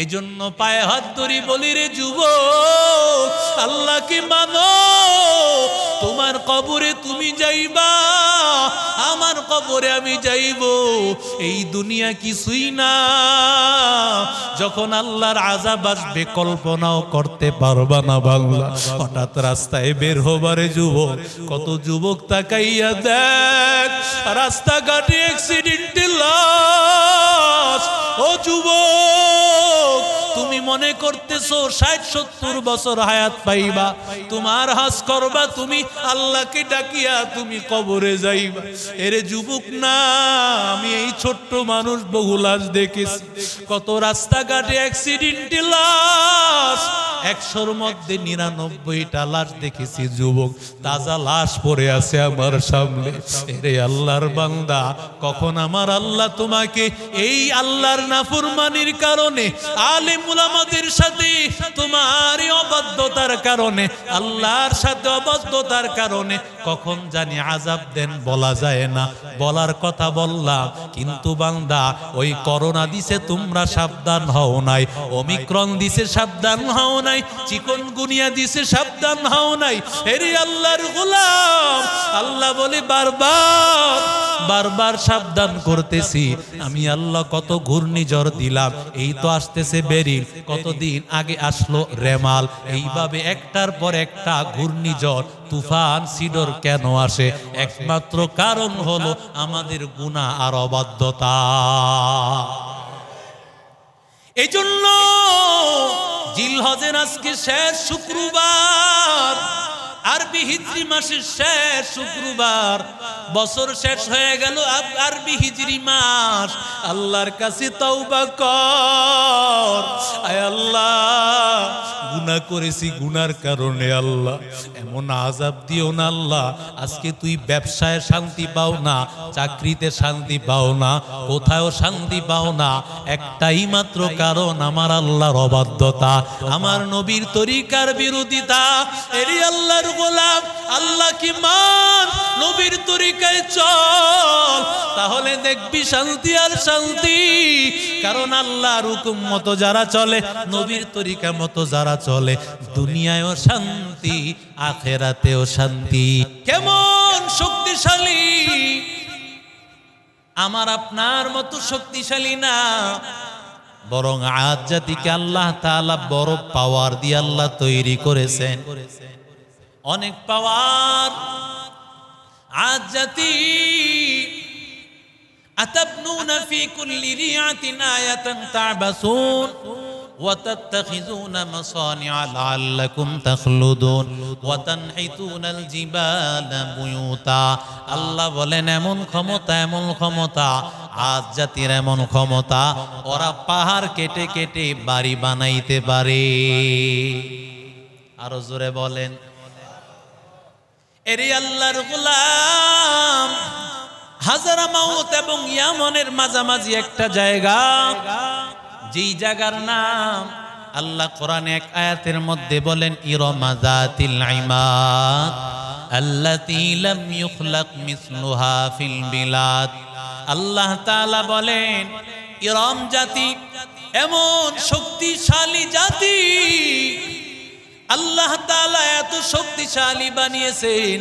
এই জন্য পায়ে হাত ধরি বলি রে যুব আল্লাহকে মানো? তোমার কবরে তুমি যাইবা, আমার কবরে আমি যাইব, এই দুনিয়া কিছুই না। যখন আল্লাহর আজাব আসবে, কল্পনাও করতে পারবা না বাংলা হঠাৎ রাস্তায় বের হবারে যুবক, কত যুবক তাকাইয়া দেখ, রাস্তাঘাটে অ্যাক্সিডেন্টে লাশ ও যুবক মনে করতেছো, ষাট, সত্তর বছর হায়াত পাইবা। তোমার হাস করবা, তুমি আল্লাহকে ডাকিয়া তুমি কবরে যাইবা। এরে যুবক না, আমি এই ছোট্ট মানুষ বহু লাশ দেখেছি। কত রাস্তাঘাটে অ্যাক্সিডেন্টে লাশ একশোর মধ্যে নিরানব্বইটা লাশ দেখেছি, যুবক। তাজা লাশ পড়ে আছে আমার সামনে। এরে আল্লাহর বান্দা, কখন আমার আল্লাহ তোমাকে এই আল্লাহর নাফরমানির কারণে আলেম উলামাদের সাথে তোমার অবাধ্যতার কারণে, আল্লাহর সাথে অবাধ্যতার কারণে, কখন জানি আজাব দেন বলা যায় না। বলার কথা বললাম, কিন্তু বান্দা, ওই করোনা দিছে তোমরা সাবধান হও নাই অমিক্রণ দিছে সাবধান হও নাই, চিকন গুনিয়া দিছে, সাবধান হও নাই। এরে আল্লাহর গোলাম, আল্লাহ বলে, বারবার বারবার সাবধান করতেছি। আমি আল্লাহ কত ঘূর্ণিঝড় দিলাম, এই তো আসতেছে বেরিল। কতদিন আগে আসলো রেমাল। এইভাবে একটার পর একটা ঘূর্ণিঝড়, তুফান, সিডর কেন আসে? একমাত্র কারণ হলো আমাদের গুণা আর অবাধ্যতা। এই জন্য জিলহজের আজকে শেষ শুক্রবার। আরবি হিজরি মাসের শেষ শুক্রবার। বছর শেষ হয়ে গেল আরবি হিজরি মাস। আল্লাহর কাছে তওবা কর। আয় আল্লাহ, গুনাহ করেছি গুনার কারণে আল্লাহ। এমন আজাব দিও না আল্লাহ, আজকে তুই ব্যবসায় শান্তি পাও না, চাকরিতে শান্তি পাও না কোথাও শান্তি পাও না। একটাই মাত্র কারণ আমার আল্লাহর অবাধ্যতা, আমার নবীর তরিকার বিরোধিতা। এরি আল্লাহর গোলাম, আল্লাহ কি মান? নবীর তরিকায় চল। তাহলে দেখবি শান্তি আর শান্তি। কারণ আল্লাহর হুকুম মতো যারা চলে, নবীর তরিকা মতো যারা চলে, দুনিয়ায়ও শান্তি, আখেরাতেও শান্তি। কেমন শক্তিশালী? আমার আপনার মতো শক্তিশালী না। বরং আজ জাতিকে আল্লাহ তাআলা বড় পাওয়ার দিয়ে আল্লাহ তৈরি করেছেন। অনেক পাওয়ার আজ জাতি أتبنون في كل ريعة آية تعبثون وتتخذون مصانع لعلكم تخلدون وتنحتون الجبال بيوتا আল্লাহ বলেন এমন ক্ষমতা এমন ক্ষমতা আজ জাতির এমন ক্ষমতা ওরা পাহাড় কেটে কেটে বাড়ি বানাইতে পারে আরো জোরে বলেন এরে আল্লাহর গোলাম, হাজারা মাউত এবং ইয়ামনের মাঝামাঝি একটা জায়গা। যেই জায়গার নাম আল্লাহ কোরআন এক আয়াতের মধ্যে বলেন আল্লাহ বলেন, ইরম জাতি এমন শক্তিশালী জাতি আল্লাহ তাআলা এত শক্তিশালী বানিয়েছেন।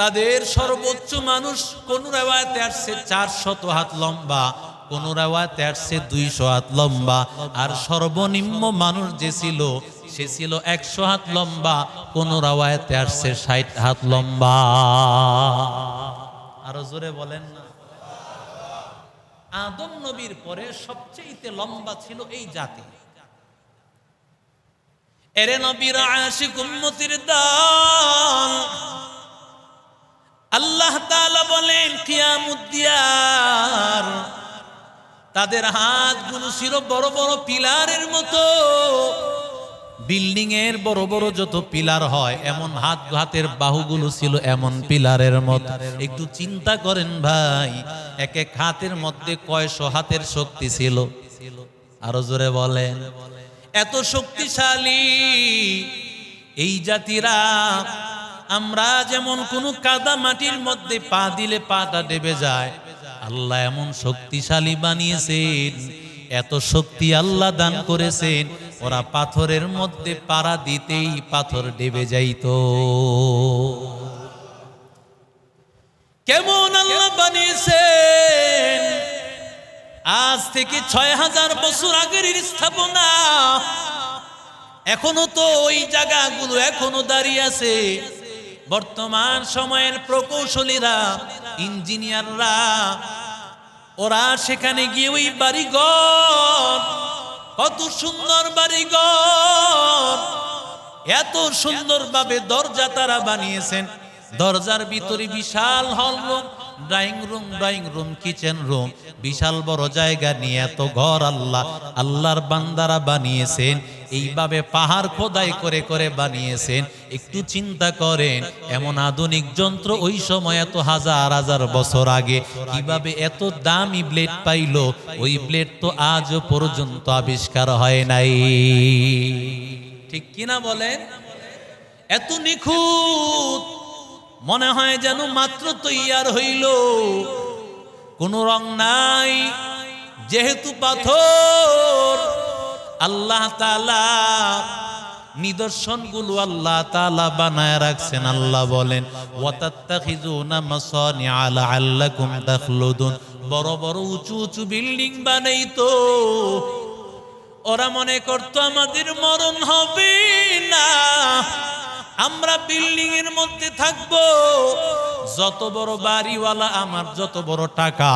তাদের সর্বোচ্চ মানুষ কোন রেওয়ায়তে আসছে চারশত হাত লম্বা, কোন রেওয়ায়তে আসছে দুইশো হাত লম্বা। আর সর্বনিম্ন মানুষ যে ছিল, সে ছিল একশো হাত লম্বা, কোন রেওয়ায়তে আসছে ষাট হাত লম্বা। আরও জোরে বলেন না। আদম নবীর পরে সবচেয়ে লম্বা ছিল এই জাতি। এরে নবীর আশিক উম্মতির দল। আল্লাহ তাআলা বলেন কিয়ামুদ্দিয়ার তাদের হাতগুলো ছিল বড় বড় পিলারের মতো। বিল্ডিং এর বড় বড় যত পিলার হয়, এমন হাত হাতের বাহুগুলো ছিল এমন পিলারের মতো। একটু চিন্তা করেন ভাই, এক এক হাতের মধ্যে কয়শো হাতের শক্তি ছিল? আরও জোরে বলেন। এত শক্তিশালী। এই জাতিরা, আমরা যেমন কোন কাদা মাটির মধ্যে পা দিলে পাটা ডেবে যায়, আল্লাহ এমন শক্তিশালী বানিয়েছেন, এত শক্তি আল্লাহ দান করেছেন, ওরা পাথরের মধ্যে পাড়া দিতেই পাথর ডেবে যাইতো। কেমন থেকে ছয় হাজার বছর আগের স্থাপনা। এখনও তো ওই জায়গাগুলো এখনও দাঁড়িয়ে আছে। বর্তমান সময়ের প্রকৌশলীরা, ইঞ্জিনিয়াররা, ওরা সেখানে গিয়ে ওই বাড়িঘর, কত সুন্দর বাড়িঘর, এত সুন্দরভাবে দরজা তারা বানিয়েছেন। দরজার ভিতরে বিশাল hall room, drawing room drawing room, kitchen room. বিশাল বড় জায়গা নিয়ে এত ঘর আল্লাহ, আল্লাহর বান্দারা বানিয়েছেন। এইভাবে পাহাড় খোদাই করে করে বানিয়েছেন। একটু চিন্তা করেন, এমন আধুনিক যন্ত্র ওই সময় এত হাজার হাজার বছর আগে কীভাবে এত দামি ব্লেড পাইলো, ওই ব্লেড তো আজও পর্যন্ত আবিষ্কার হয় নাই। ঠিক কিনা বলেন? এত নিখুঁত মনে হয় যেন মাত্র তৈয়ার হইল। কোন রং নাই, যেহেতু পাথর। আল্লাহ তালা নিদর্শনগুলো আল্লাহ তালা বানায় রাখছেন। আল্লাহ বলেন তাখলুদুন। বড় বড় উঁচু উঁচু বিল্ডিং বানাইতো। ওরা মনে করতো, আমাদের মরণ হবে না। আমরা বিল্ডিং এর মধ্যে থাকব। যত বড় বাড়িওয়ালা আমার যত বড় টাকা,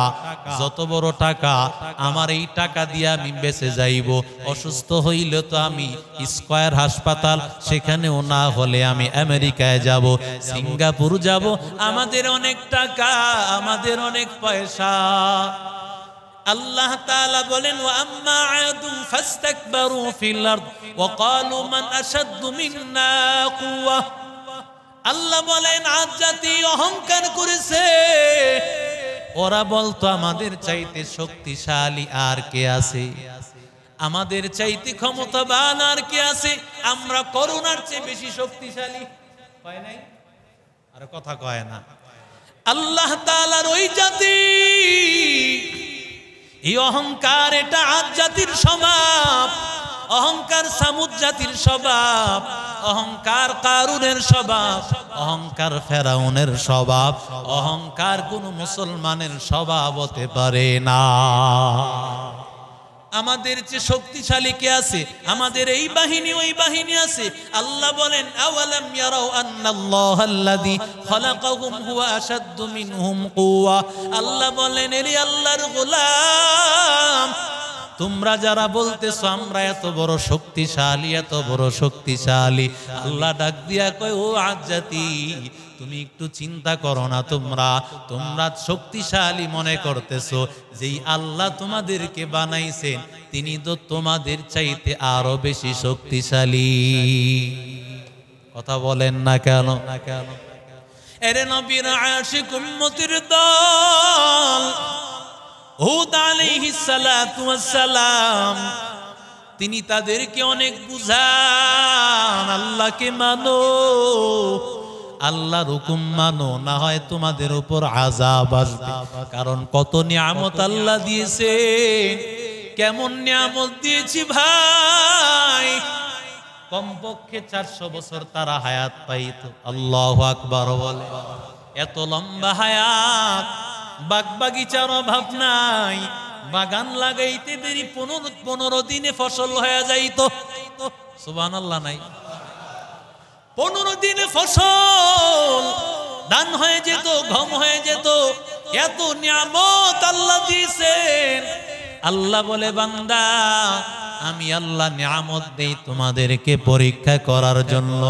যত বড় টাকা আমার এই টাকা দিয়ে আমি বেঁচে যাইব। অসুস্থ হইলে তো আমি স্কয়ার হাসপাতাল, সেখানেও না হলে আমি আমেরিকায় যাব, সিঙ্গাপুর যাব। আমাদের অনেক টাকা, আমাদের অনেক পয়সা। আল্লাহ তাআলা বলেন, ওয়া আম্মা আদুম ফাস্তাকবারু ফিল আরদ ওয়া ক্বালু মান আশাদ্দু মিন্না কুওয়া। আল্লাহ বলেন, আজ জাতি অহংকার করেছে। ওরা বলতো, আমাদের চাইতে শক্তিশালী আর কে আছে? আমাদের চাইতে ক্ষমতাবান আর কে আছে? আমরা করোনার চেয়ে বেশি শক্তিশালী। হয় নাই? আর কথা কয় না। আল্লাহ তাআলার ওই জাতি এই অহংকার এটা আজ জাতির স্বভাব। অহংকার সামুদ জাতির স্বভাব। অহংকার কারুনের স্বভাব। অহংকার ফেরাউনের স্বভাব। অহংকার কোন মুসলমানের স্বভাব হতে পারে না। আমাদের যে শক্তিশালী কে আছে, আমাদের এই বাহিনী, ওই বাহিনী আছে। আল্লাহ বলেন, আওয়ালাম ইয়ারাও আন্নাল্লাহ আল্লাযী খালাকাহুম হুয়া আশাদ্দু মিনহুম কুওয়া। আল্লাহ বলেন, এরি আল্লাহর গোলাম তোমরা যারা বলতেছো, আমরা এত বড় শক্তিশালী, এত বড় শক্তিশালী। আল্লাহ ডাক দিয়া কয়, ও আজ জাতি তুমি একটু চিন্তা করো না তোমরা। তোমরা শক্তিশালী মনে করতেছো, যেই আল্লাহ তোমাদেরকে বানাইছেন, তিনি তো তোমাদের চাইতে আরও বেশি শক্তিশালী। কথা বলেন না কেন না কেন? এরে নবীর আশিক উম্মতির দল হুদ তিনি তাদেরকে অনেক বুঝান, আল্লাহকে মানো, আল্লাহর হুকুম মানো, না হয় তোমাদের উপর আজাব আসবে। কারণ কত নিয়ামত আল্লাহ দিয়েছে কেমন নিয়ামত দিয়েছি ভাই? কমপক্ষে চারশো বছর তারা হায়াত পাইত, আল্লাহ আকবার বলে। এত লম্বা হায়াত বাগ বাগিচার অভাব নাই। বাগান লাগাইতে দেরি পনেরো পনেরো দিনে ফসল হয়ে যাইত। সুবান আল্লাহ নাই। পনেরো দিনে ফসল ধান হয়ে যেত গম হয়ে যেত। এত নিয়ামত আল্লাহ দিয়েছেন। আল্লাহ বলে, বান্দা আমি আল্লাহ নিয়ামত দেই তোমাদেরকে পরীক্ষা করার জন্য।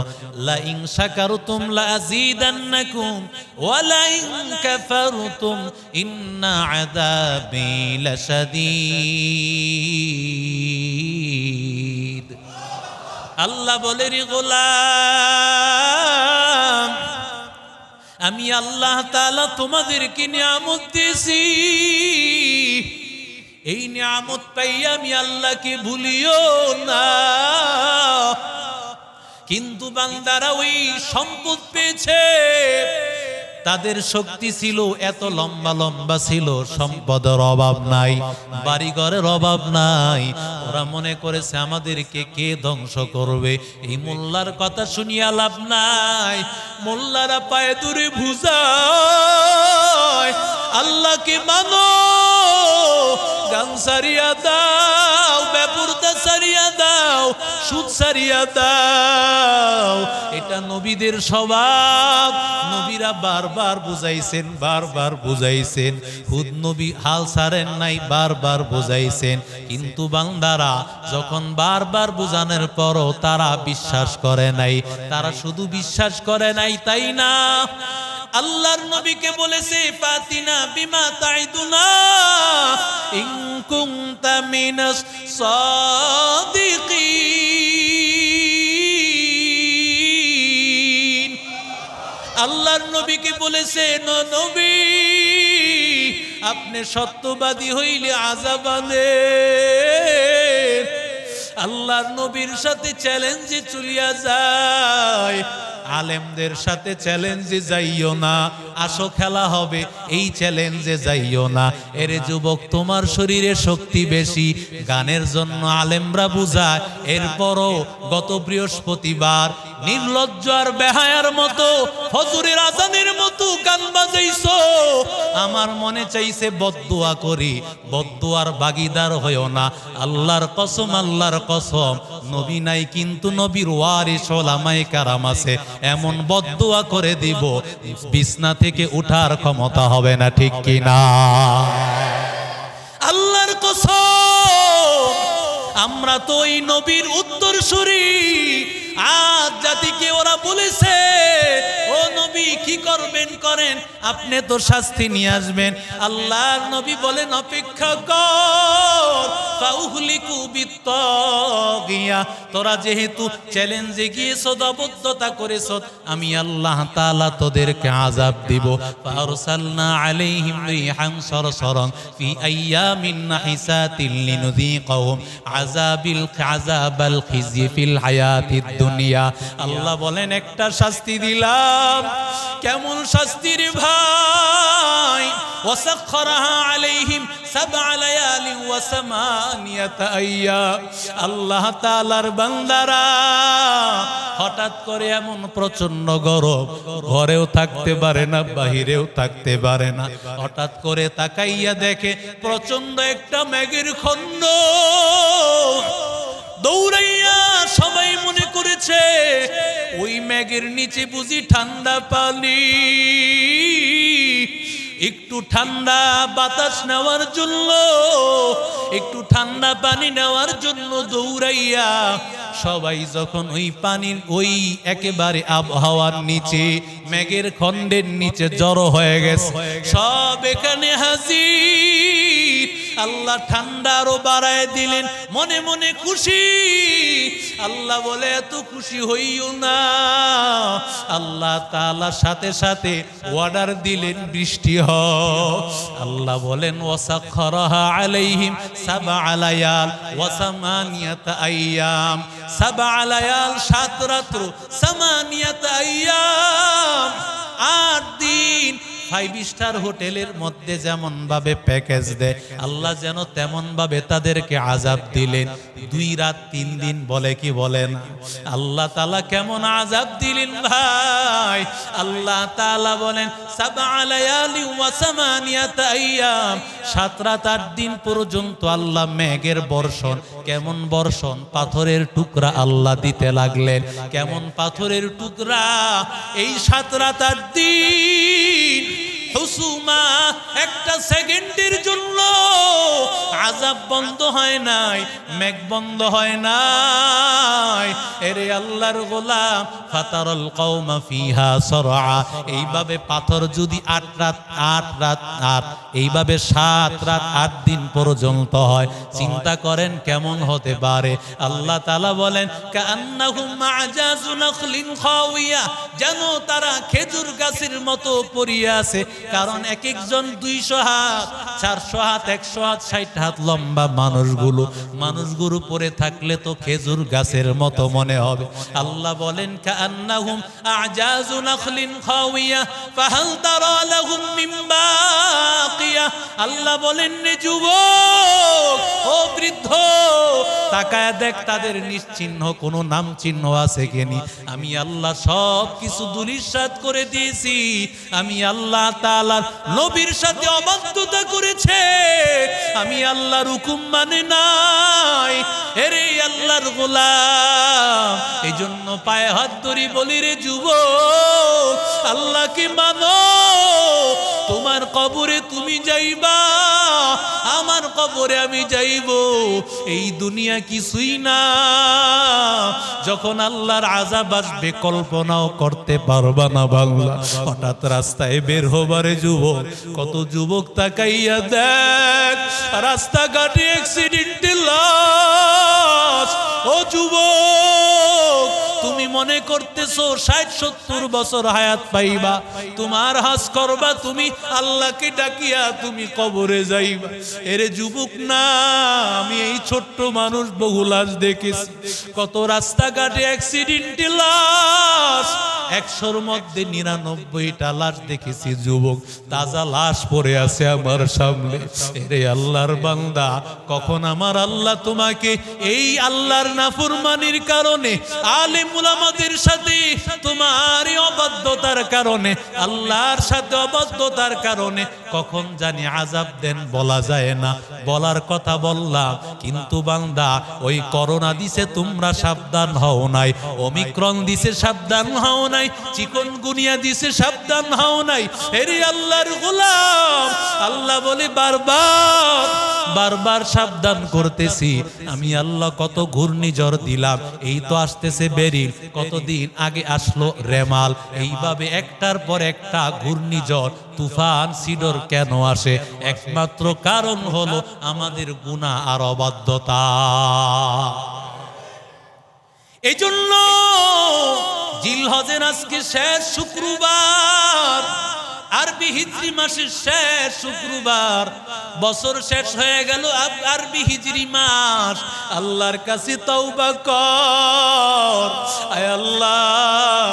লা ইন শাকারতুম লা আযীদান্নাকুম ওয়া লা ইন কাফারতুম ইন্না আযাবি লাশাদীদ। আল্লাহ বলে, রে গোলাম, আমি আল্লাহ তাআলা তোমাদেরকে নিয়ামত দিয়েছি। এই নিয়ামত পাই আমি আল্লাহকে ভুলিও না। কিন্তু বান্দারা ওই সম্পদ পেয়েছে। তাদের শক্তি ছিল এত লম্বা লম্বা ছিল, সম্পদের অভাব নাই, বাড়িঘরের অভাব নাই। ওরা মনে করেছে, আমাদেরকে কে ধ্বংস করবে? এই মোল্লার কথা শুনিয়া লাভ নাই। মোল্লারা পায়ে দূরে ভুজায়, আল্লাহকে মানো। গান সারিয়া দাও, ব্যাপুরতা সারিয়া দাও সুদ সারিয়া দাও। এটা নবীদের স্বভাব। নবীরা বারবার বুঝাইছেন বারবার বুঝাইছেন। খুদ নবী হাল ছাড়েন নাই, বারবার বুঝাইছেন। কিন্তু বান্দারা যখন বারবার বুঝানোর পরও তারা বিশ্বাস করে নাই। তারা শুধু বিশ্বাস করে নাই, তাই না? আল্লাহর নবীকে বলেছে, ফাতিনা বিমা তাইদুনা ইন কুনতা আল্লাহর নবীকে বলেছে, "ন নবী, আপনি সত্যবাদী হইলে আজাবানে আল্লাহর নবীর সাথে চ্যালেঞ্জে চলিয়া যায়। আলেমদের সাথে চ্যালেঞ্জে যাইও না। আসো খেলা হবে, এই চ্যালেঞ্জে যাইও না। এরে যুবক, তোমার শরীরে শক্তি বেশি। গানের জন্য আলেমরা বুঝায়, এরপরও গত বৃহস্পতিবার নির্লজ্জ আর বেহায়ার মতো, ফজরের আজানের মতো গান বাজাইছো। আমার মনে চাইছে বদুয়া করি বদুয়ার বাগিদার হইও না। আল্লাহর কসম আল্লাহর কসম। নবী নাই কিন্তু নবীর ওয়ারিস, ওলামায়ে কারাম আছে। এমন বদুয়া করে দিব, বিছনা থেকে উঠার ক্ষমতা হবে না, ঠিক কি না আল্লাহর কসম। আমরা তো ওই নবীর উত্তর উত্তরসূরি। আজ জাতিকে ওরা বলেছে, ও নবী, কি করবেন, করেন? আপনি তো শাস্তি নিয়ে আসবেন। আল্লাহর নবী বলেন, অপেক্ষা কর তোরা যেহেতু চ্যালেঞ্জে গিয়েছো দবদ্ধতা করেছ, আমি আল্লাহ তাআলা তোদেরকে আযাব দিব। আযাবিল, আযাবাল খিজি ফিল হায়াতিদ দুনিয়া। আল্লাহ বলেন, একটা শাস্তি দিলাম। কেমন শাস্তির ভাই? ওয়াসাখরাহা আলাইহিম সাবআ লায়ালি ওয়া সামানিয়াতা আইয়াম আল্লাহ বান্দারা, হঠাৎ করে এমন প্রচণ্ড গরম। ঘরেও থাকতে পারে না, বাহিরেও থাকতে পারে না। হঠাৎ করে তাকাইয়া দেখে প্রচণ্ড একটা ম্যাগের খণ্ড দৌড়াইয়া সবাই মনে করেছে, ওই ম্যাগের নিচে বুঝি ঠান্ডা পানি। একটু ঠান্ডা বাতাস নেওয়ার জন্য, একটু ঠান্ডা পানি নেওয়ার জন্য দৌড়াইয়া সবাই যখন ওই পানির ওই একেবারে আবহাওয়ার নিচে মেঘের খণ্ডের নিচে জড়ো হয়ে গেছে। সব এখানে হাজির। আল্লাহ ঠান্ডা আরও বাড়ায় দিলেন। মনে মনে খুশি। আল্লাহ বলে, এত খুশি হইও না। আল্লাহ তাআলার সাথে সাথে অর্ডার দিলেন বৃষ্টি হ আল্লাহ বলেন, ওয়াসাখরাহা আলাইহিম সাবা আলায়াল ওয়াসামানিয়াতা আইয়াম। সাবা আলায়াল সাত রাত্র, সামানিয়াতা আইয়াম। আট দিন ফাইভ স্টার হোটেলের মধ্যে যেমন ভাবে প্যাকেজ দেয়, আল্লাহ যেন তেমন ভাবে তাদেরকে আজাব দিলেন। দুই রাত, তিন দিন বলে কি বলেন? আল্লাহ তালা কেমন আজাব দিলেন ভাই? আল্লাহ তালা বলেন সাত রাত, আট দিন পর্যন্ত আল্লাহ মেঘের বর্ষণ, কেমন বর্ষণ? পাথরের টুকরা আল্লাহ দিতে লাগলেন। কেমন পাথরের টুকরা? এই সাত রাত, আট দিন হুসুমা একটা সেকেন্ডের জন্য আজাব বন্ধ হয় নাই, মেঘ বন্ধ হয় নাই। এরে আল্লাহর গোলাম, ফাতারল কওমা ফিহা সরআ। এইভাবে পাথর যদি আট রাত আট রাত, আট, এইভাবে সাত রাত, আট দিন পর্যন্ত হয়, চিন্তা করেন কেমন হতে পারে? আল্লাহ তাআলা বলেন যেন তারা খেজুর গাছের মতো পড়িয়া আছে। কারণ এক একজন দুইশো হাত, চারশো হাত, একশো হাত, ষাট হাত লম্বা মানুষগুলো মানুষগুলো পরে থাকলে তো খেজুর গাছের মতো মনে হবে। আল্লাহ বলেন কান্নাহুম আজাজু নাখলিন খাওয়িয়া, ফাহাল তারা লাহুম মিন বাকিয়া। আল্লাহ বলেন রে যুবক, ও বৃদ্ধ, তাকায় দেখ, তাদের নিশ্চিহ্ন, কোনো নাম চিহ্ন আছে কেনি। আমি আল্লাহ সব কিছু দুলিশাত করে দিয়েছি। আমি আল্লাহ তাআলার নবীর সাথে অবাধ্যতা করেছে। আমি আল্লাহর হুকুম মানে নাই। এরে আল্লাহর গোলাম এই জন্য পায়ে হাত ধরি বলি রে যুব আল্লাহ আল্লাহকে মানো? তোমার কবরে তুমি যাইবা আমার কবরে আমি যাইব। এই দুনিয়া কিছুই না। যখন আল্লাহর আজাব আসবে, কল্পনাও করতে পারবা না বাংলা হঠাৎ রাস্তায় বের হবারে যুবক, কত যুবক তাকাইয়া দেখ, রাস্তাঘাটে অ্যাক্সিডেন্টে লাশ ও যুবক! তুমি মনে করতেছো ষাট, সত্তর বছর হায়াত পাইবা। তোমার হাস করবা, তুমি আল্লাহকে ডাকিয়া তুমি কবরে যাইবা। এরে যুবক না, আমি এই ছোট্ট মানুষ বহু লাশ দেখেছি কত রাস্তাঘাটে অ্যাক্সিডেন্টে লাশ একশোর মধ্যে নিরানব্বইটা লাশ দেখেছি, যুবক। তাজা লাশ পড়ে আছে আমার সামনে। রে আল্লাহর বান্দা, কখন আমার আল্লাহ তোমাকে এই আল্লাহর নাফরমানির কারণে আলেম উলামাদের সাথে তোমার অবাধ্যতার কারণে, আল্লাহর সাথে অবাধ্যতার কারণে কখন জানি আজাব দেন বলা যায় না। বলার কথা বললাম, কিন্তু বান্দা, ওই করোনা দিছে তোমরা সাবধান হও নাই অমিক্রণ দিছে সাবধান হও নাই, চিকন গুনিয়া দিছে সাবধান হও নাই। হেরি আল্লাহর গোলাম, আল্লাহ বলে বারবার বারবার সাবধান করতেছি। আমি আল্লাহ কত ঘূর্ণিঝড় দিলাম, এই তো আসতেছে বেরিল। কতদিন আগে আসলো রেমাল। এইভাবে একটার পর একটা ঘূর্ণিঝড়, তুফান, সিডর কেন আসে? একমাত্র কারণ হলো আমাদের গুণা আর অবাধ্যতা। এই জন্য জিলহজের আজকে শেষ শুক্রবার আরবি হিজরি মাসের শেষ শুক্রবার। বছর শেষ হয়ে গেল আরবি হিজরি মাস। আল্লাহর কাছে তওবা কর। আয় আল্লাহ,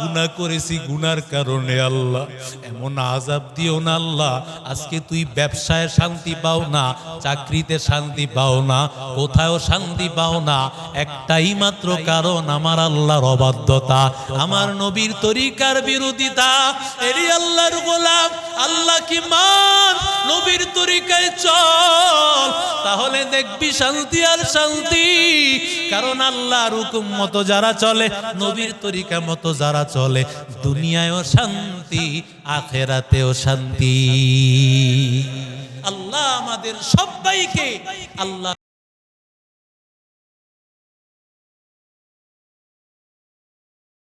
গুনাহ করেছি গুনার কারণে আল্লাহ। এমন আজাব দিও না আল্লাহ, আজকে তুই ব্যবসায় শান্তি পাও না, চাকরিতে শান্তি পাও না কোথাও শান্তি পাও না। একটাই মাত্র কারণ আমার আল্লাহর অবাধ্যতা, আমার নবীর তরিকার বিরোধিতা। এরি আল্লাহর গোলাম আল্লাহ কি মান? নবীর তরিকায় চল, তাহলে দেখবি শান্তি আর শান্তি। কারণ আল্লাহর হুকুম মতো যারা চলে, নবীর তরিকা মতো যারা চলে, দুনিয়ায়ও শান্তি, আখেরাতেও শান্তি। আল্লাহ আমাদের সবাইকে, আল্লাহ